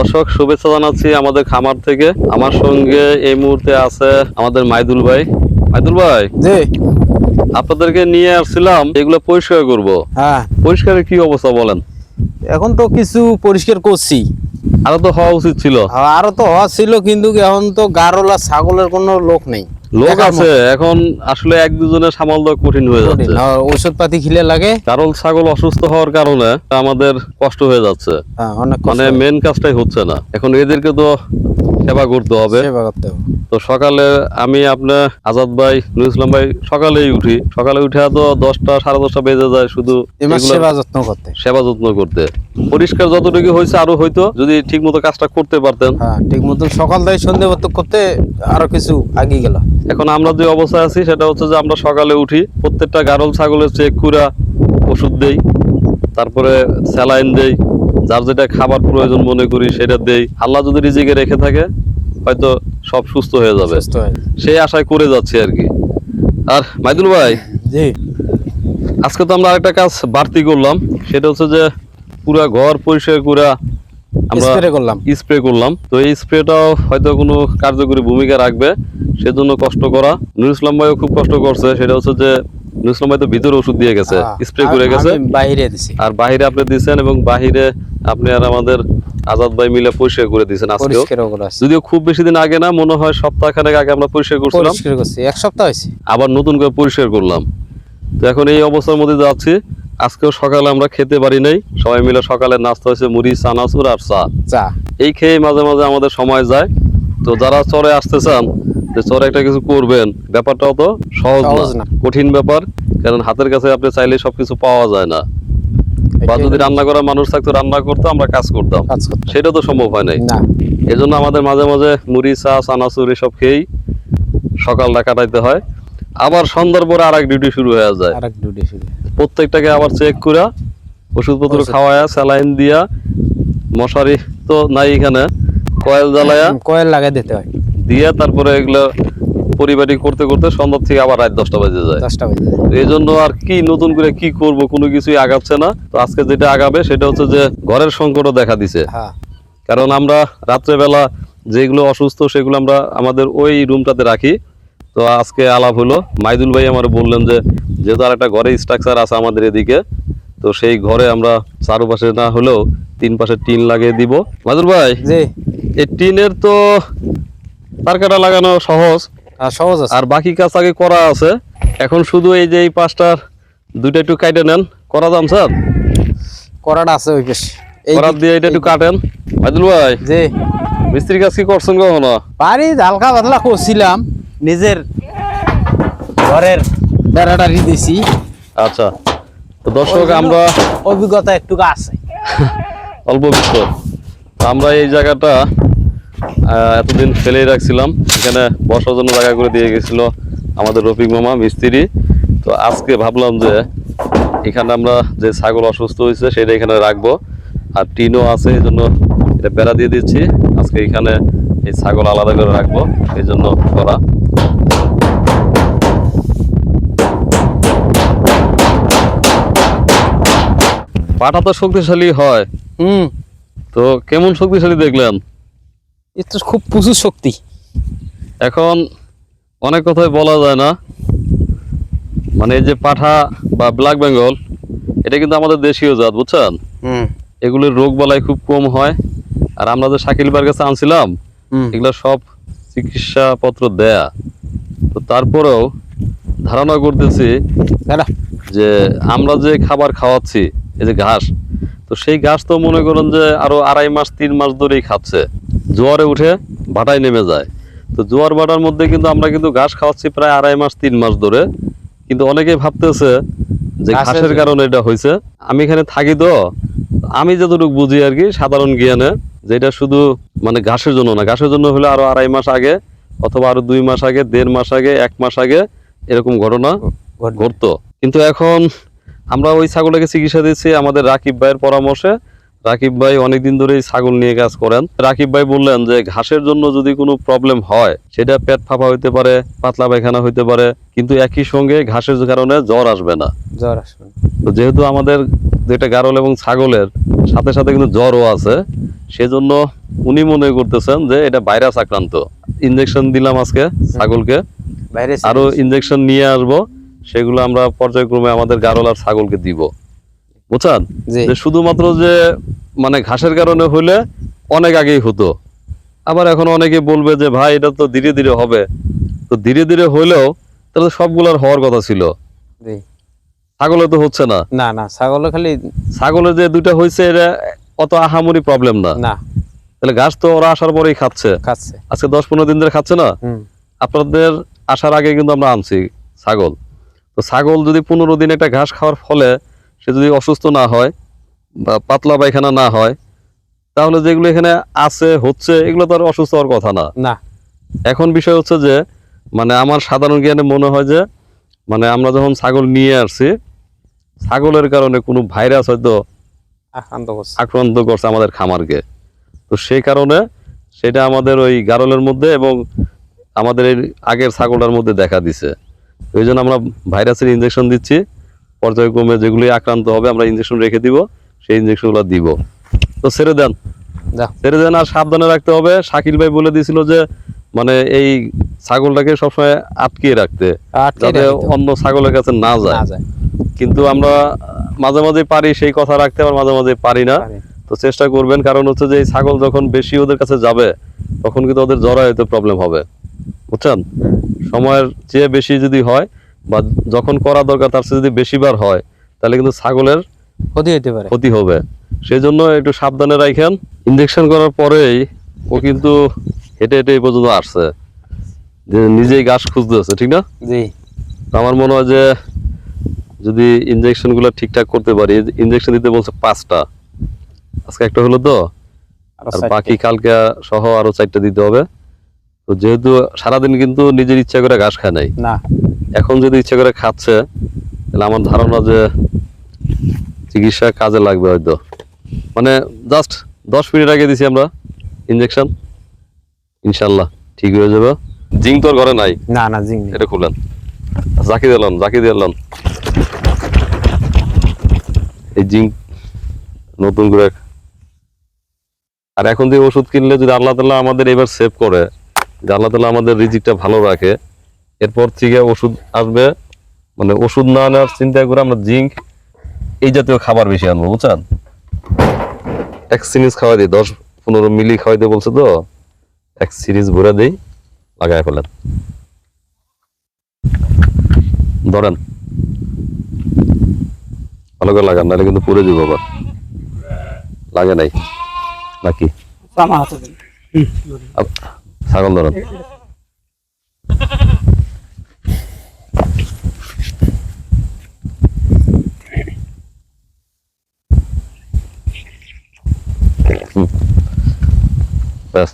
দর্শক শুভেচ্ছা জানাচ্ছি আমাদের খামার থেকে। আমার সঙ্গে এই মুহূর্তে আছে আমাদের মাইদুল ভাই। মাইদুল ভাই জি। আপনাদেরকে নিয়ে আসছিলাম এগুলো পরিষ্কার করব। হ্যাঁ। পরিষ্কারের কি অবস্থা বলেন? এখন তো কিছু পরিষ্কার করছি। আরও তো হওয়া উচিত ছিল। আরও তো হওয়া ছিল কিন্তু এখন তো গারোলা ছাগলের কোনো লোক নেই। লোক আছে এখন আসলে এক দুজনে সামাল দেওয়া কঠিন হয়ে যাচ্ছে। ঔষধ পাতি খিলে লাগে। কারণ ছাগল অসুস্থ হওয়ার কারণে আমাদের কষ্ট হয়ে যাচ্ছে। হ্যাঁ অনেক মানে মেন কাজটাই হচ্ছে না। এখন এদেরকে তো সেবা করতে হবে। সেবা করতে হবে। তো সকালে আমি আপনার আজাদ ভাই নুর ইসলাম ভাই সকালেই উঠি। সকালে উঠে তো দশটা সাড়ে দশটা বেজে যায় শুধু সেবা যত্ন করতে। সেবা যত্ন করতে। পরিষ্কার যতটুকু হয়েছে আরও হয়তো যদি ঠিক মতো কাজটা করতে পারতেন। হ্যাঁ ঠিক মতো সকাল থেকে সন্ধে করতে আরও কিছু আগিয়ে গেল। এখন আমরা যে অবস্থায় আছি সেটা হচ্ছে যে আমরা সকালে উঠি প্রত্যেকটা গারল ছাগলের চেক কুড়া ওষুধ দেই তারপরে স্যালাইন দেই যার যেটা খাবার প্রয়োজন মনে করি সেটা দেই। আল্লাহ যদি রিজিকে রেখে থাকে হয়তো সব সুস্থ হয়ে যাবে। সেই আশায় করে যাচ্ছি আর কি। আর মাইদুল ভাই জি। আজকে তো আমরা আরেকটা কাজ বাড়তি করলাম। সেটা হচ্ছে যে পুরা ঘর পরিষ্কার করে আমরা স্প্রে করলাম। স্প্রে করলাম। তো এই স্প্রেটাও হয়তো কোনো কার্যকরী ভূমিকা রাখবে। সেজন্য কষ্ট করা। নুর ইসলাম ভাইও খুব কষ্ট করছে। সেটা হচ্ছে যে নুর ইসলাম ভাই তো ভিতরে ওষুধ দিয়ে গেছে হ্যাঁ, স্প্রে করে গেছে। বাইরে দিছি। আর বাহিরে আপনি দিয়েছেন এবং বাহিরে আপনি আর আমাদের আজাদ ভাই মিলে পরিষ্কার করে দিয়েছেন আজকেও। যদিও খুব বেশি দিন আগে না মনে হয় সপ্তাহখানেক আগে আমরা পরিষ্কার করছিলাম। পরিষ্কার করছি। এক সপ্তাহ হয়েছে। আবার নতুন করে পরিষ্কার করলাম। তো এখন এই অবস্থার মধ্যে যাচ্ছি। আজকেও সকালে আমরা খেতে পারি নাই। সবাই মিলে সকালে নাস্তা হয়েছে মুড়ি চানাচুর আর চা। চা। এই খেয়ে মাঝে মাঝে আমাদের সময় যায়। তো যারা চরে আসতে চান চরে একটা কিছু করবেন ব্যাপারটাও তো সহজ না। কঠিন ব্যাপার কারণ হাতের কাছে আপনি চাইলে সবকিছু পাওয়া যায় না। বা যদি রান্না করার মানুষ থাকতো রান্না করতো আমরা কাজ করতাম। সেটা তো সম্ভব হয় নাই। না। এজন্য আমাদের মাঝে মাঝে মুড়ি চা চানাচুর এসব খেয়েই সকালটা কাটাইতে হয়। আবার সন্ধ্যার পরে আর এক ডিউটি শুরু হয়ে যায়। প্রত্যেকটাকে আবার চেক করে ওষুধপত্র ওষুধ। খাওয়ায়া স্যালাইন দিয়া মশারি তো নাই এখানে কয়েল জ্বালায়া। কয়েল লাগাই দিতে হয়। দিয়ে তারপরে এগুলো পরিপাটি করতে করতে সন্ধ্যা থেকে আবার রাত দশটা বাজে যায়। দশটা বাজে এই জন্য আর কি নতুন করে কি করব কোনো কিছুই আগাচ্ছে না। তো আজকে যেটা আগাবে সেটা হচ্ছে যে ঘরের সংকটও দেখা দিছে। হ্যাঁ। কারণ আমরা রাত্রেবেলা যেগুলো অসুস্থ সেগুলো আমরা আমাদের ওই রুমটাতে রাখি। তো আজকে আলাপ হলো। মাইদুল ভাই আমার বললেন যে যেহেতু আর একটা ঘরে স্ট্রাকচার আছে আমাদের এদিকে তো সেই ঘরে আমরা চারপাশে না হলেও তিন পাশে টিন লাগিয়ে দিব। মাইদুল ভাই এই টিনের তো তার কাটা লাগানো সহজ। আর সহজ আছে। আর বাকি কাজ আগে করা আছে। এখন শুধু এই যে এই পাঁচটার দুইটা একটু কাটে নেন। করা যান স্যার? করাটা আছে ওই বেশ এই করার দিয়ে এটা একটু কাটেন। মাইদুল ভাই যে মিস্ত্রি কাজ কি করছেন কখনো? বাড়ি হালকা পাতলা করছিলাম। নিজের ঘরের বেড়াটা দিয়েছি আচ্ছা। তো দর্শক আমরা অভিজ্ঞতা একটু আছে। অল্প বিস্ত তো আমরা এই জায়গাটা এতদিন ফেলেই রাখছিলাম। এখানে বসার জন্য জায়গা করে দিয়ে গেছিল আমাদের রফিক মামা মিস্ত্রি। তো আজকে ভাবলাম যে এখানে আমরা যে ছাগল অসুস্থ হয়েছে সেটা এখানে রাখব। আর টিনও আছে এই জন্য এটা বেড়া দিয়ে দিচ্ছি। আজকে এখানে এই ছাগল আলাদা করে রাখব এই জন্য করা। পাটা তো শক্তিশালী হয়। হুম। তো কেমন শক্তিশালী দেখলেন? এ তো খুব প্রচুর শক্তি। এখন অনেক কথাই বলা যায় না। মানে এই যে পাঠা বা ব্ল্যাক বেঙ্গল এটা কিন্তু আমাদের দেশীয় জাত বুঝছেন? হুম। এগুলোর রোগ বালাই খুব কম হয়। আর আমরা যে শাকিল বার কাছে আনছিলাম এগুলো সব চিকিৎসা পত্র দেয়া। তো তারপরেও ধারণা করতেছি যে আমরা যে খাবার খাওয়াচ্ছি এই যে ঘাস তো সেই ঘাস তো মনে করেন যে আরও আড়াই মাস তিন মাস ধরেই খাচ্ছে। জোয়ারে উঠে ভাটায় নেমে যায়। তো জোয়ার ভাটার মধ্যে কিন্তু আমরা কিন্তু ঘাস খাওয়াচ্ছি প্রায় আড়াই মাস তিন মাস ধরে। কিন্তু অনেকেই ভাবতেছে যে ঘাসের কারণে এটা হয়েছে। আমি এখানে থাকি তো আমি যতটুকু বুঝি আর কি সাধারণ জ্ঞানে যে এটা শুধু মানে ঘাসের জন্য না। ঘাসের জন্য হলে আরও আড়াই মাস আগে অথবা আরও দুই মাস আগে দেড় মাস আগে এক মাস আগে এরকম ঘটনা। ঘটতো। কিন্তু এখন আমরা ওই ছাগলটাকে চিকিৎসা দিচ্ছি আমাদের রাকিব ভাইয়ের পরামর্শে। রাকিব ভাই অনেকদিন ধরেই ছাগল নিয়ে কাজ করেন। রাকিব ভাই বললেন যে ঘাসের জন্য যদি কোনো প্রবলেম হয় সেটা পেট ফাঁপা হইতে পারে পাতলা পায়খানা হইতে পারে কিন্তু একই সঙ্গে ঘাসের কারণে জ্বর আসবে না। জ্বর আসবে তো যেহেতু আমাদের যেটা গারল এবং ছাগলের সাথে সাথে কিন্তু জ্বরও আছে সেজন্য উনি মনে করতেছেন যে এটা ভাইরাস আক্রান্ত। ইনজেকশন দিলাম আজকে ছাগলকে। আরও ইনজেকশন নিয়ে আসব সেগুলো আমরা পর্যায়ক্রমে আমাদের গারল আর ছাগলকে দিব। বুঝছেন? যে শুধুমাত্র যে মানে ঘাসের কারণে হলে অনেক আগেই হতো। আবার এখন অনেকে বলবে যে ভাই এটা তো ধীরে ধীরে হবে। তো ধীরে ধীরে হলেও তাহলে সবগুলোর হওয়ার কথা ছিল। ছাগলে তো হচ্ছে না। না না ছাগল খালি ছাগলের যে দুইটা হয়েছে এটা অত আহামরি প্রবলেম না। না। তাহলে ঘাস তো ওরা আসার পরেই খাচ্ছে। খাচ্ছে। আজকে দশ পনেরো দিন ধরে খাচ্ছে না? আপনাদের আসার আগে কিন্তু আমরা আনছি ছাগল। তো ছাগল যদি পনেরো দিন একটা ঘাস খাওয়ার ফলে সে যদি অসুস্থ না হয় বা পাতলা পায়খানা না হয় তাহলে যেগুলো এখানে আছে হচ্ছে এগুলো তো আর অসুস্থ হওয়ার কথা না। না। এখন বিষয় হচ্ছে যে মানে আমার সাধারণ জ্ঞানে মনে হয় যে মানে আমরা যখন ছাগল নিয়ে আসছি ছাগলের কারণে কোনো ভাইরাস হয়তো আক্রান্ত করছে আক্রান্ত করছে আমাদের খামারকে। তো সেই কারণে সেটা আমাদের ওই গারলের মধ্যে এবং আমাদের এই আগের ছাগলটার মধ্যে দেখা দিছে। ওই জন্য আমরা ভাইরাসের ইঞ্জেকশন দিচ্ছি। পর্যায়ক্রমে যেগুলি আক্রান্ত হবে আমরা ইঞ্জেকশন রেখে দিব সেই ইঞ্জেকশনগুলো দিব। তো ছেড়ে দেন। ছেড়ে দেন আর সাবধানে রাখতে হবে। শাকিল ভাই বলে দিছিল যে মানে এই ছাগলটাকে সবসময় আটকিয়ে রাখতে যাতে অন্য ছাগলের কাছে না যায়। কিন্তু আমরা মাঝে মাঝে পারি সেই কথা রাখতে আবার মাঝে মাঝে পারি না। তো চেষ্টা করবেন কারণ হচ্ছে যে এই ছাগল যখন বেশি ওদের কাছে যাবে তখন কিন্তু ওদের জরায়ুতে প্রবলেম হবে। বুঝছেন? সময়ের চেয়ে বেশি যদি হয় বা যখন করা দরকার তার চেয়ে যদি বেশিবার হয় তাহলে কিন্তু ছাগলের ক্ষতি হইতে পারে। ক্ষতি হবে। সেই জন্য একটু সাবধানে রাখেন ইঞ্জেকশন করার পরেই ও কিন্তু হেঁটে হেঁটে এই পর্যন্ত আসছে। যে নিজেই ঘাস খুঁজতেছে ঠিক না? জি। আমার মনে হয় যে যদি ইনজেকশনগুলো ঠিকঠাক করতে পারি ইনজেকশন দিতে বলছে পাঁচটা। আজকে একটা হলো তো আর বাকি কালকে সহ আরও চারটা দিতে হবে। তো যেহেতু সারাদিন কিন্তু নিজের ইচ্ছা করে ঘাস খায় নাই। না। এখন যদি ইচ্ছা করে খাচ্ছে তাহলে আমার ধারণা যে চিকিৎসা কাজে লাগবে হয়তো। মানে জাস্ট দশ মিনিট আগে দিছি আমরা ইনজেকশন ইনশাল্লাহ ঠিক হয়ে যাবে। জিং তোর ঘরে নাই? না না জিং এটা খুলেন। জাকি দিলাম জাকি দিলাম এই জিঙ্ক নতুন করে আর এখন যে ওষুধ কিনলে যদি আল্লাহ তালা আমাদের এবার সেভ করে যে আল্লাহ তালা আমাদের রিজিকটা ভালো রাখে এরপর থেকে ওষুধ আসবে। মানে ওষুধ না নেওয়ার চিন্তা করে আমরা জিঙ্ক এই জাতীয় খাবার বেশি আনব বুঝছেন? এক সিরিজ খাওয়াই দিই দশ পনেরো মিলি খাওয়াই দিয়ে বলছে তো। এক সিরিজ ভরে দিই লাগাই ফেলেন। ধরেন। ভালো করে লাগান নাহলে কিন্তু পুড়ে দিব আবার। লাগে নাই। নাকি? ছাগল ধরেন। ব্যাস